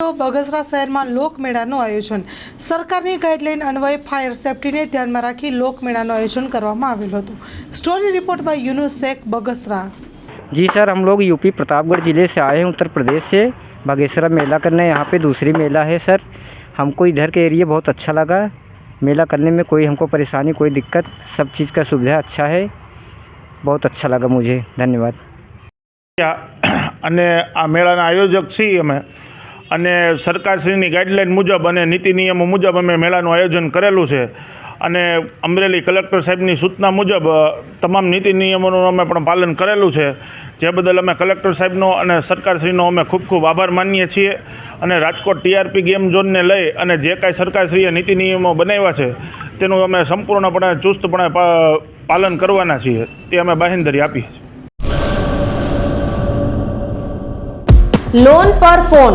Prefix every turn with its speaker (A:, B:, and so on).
A: તો બગસરા શહેરમાં લોકમેળાનું આયોજન સરકારની ગાઈડલાઈન અન્વયે ફાયર સેફટીને ધ્યાનમાં રાખી લોકમેળાનું આયોજન કરવામાં આવેલું હતું story report by Yunus Shaikh Bagasara
B: ji sir हम लोग यूपी प्रतापगढ़ ज़िले से आए हैं उत्तर प्रदेश से बागेश्वरा मेला करने यहाँ पे दूसरी मेला है सर हमको इधर के एरिया बहुत अच्छा लगा मेला करने में कोई हमको परेशानी कोई दिक्कत सब चीज़ का सुविधा अच्छा है बहुत अच्छा लगा मुझे धन्यवाद
C: આ- અને આ મેળાના આયોજક છીએ અમે અને સરકારશ્રીની ગાઈડલાઈન મુજબ અને નીતિ નિયમો મુજબ અમે મેળાનું આયોજન કરેલું છે. અને અમરેલી કલેક્ટર સાહેબની સૂચના મુજબ તમામ નીતિ નિયમોનું અમે પણ પાલન કરેલું છે. જે બદલ અમે કલેક્ટર સાહેબનો અને સરકારશ્રીનો અમે ખૂબ ખૂબ આભાર માનીએ છીએ. અને રાજકોટ ટીઆરપી ગેમ ઝોનને લઈ અને જે કાંઈ સરકારશ્રીએ નીતિ નિયમો બનાવ્યા છે, તેનું અમે સંપૂર્ણપણે ચુસ્તપણે પાલન કરવાના છીએ. તે અમે બાહેંધરી આપીએ છીએ
D: લોન પર ફોન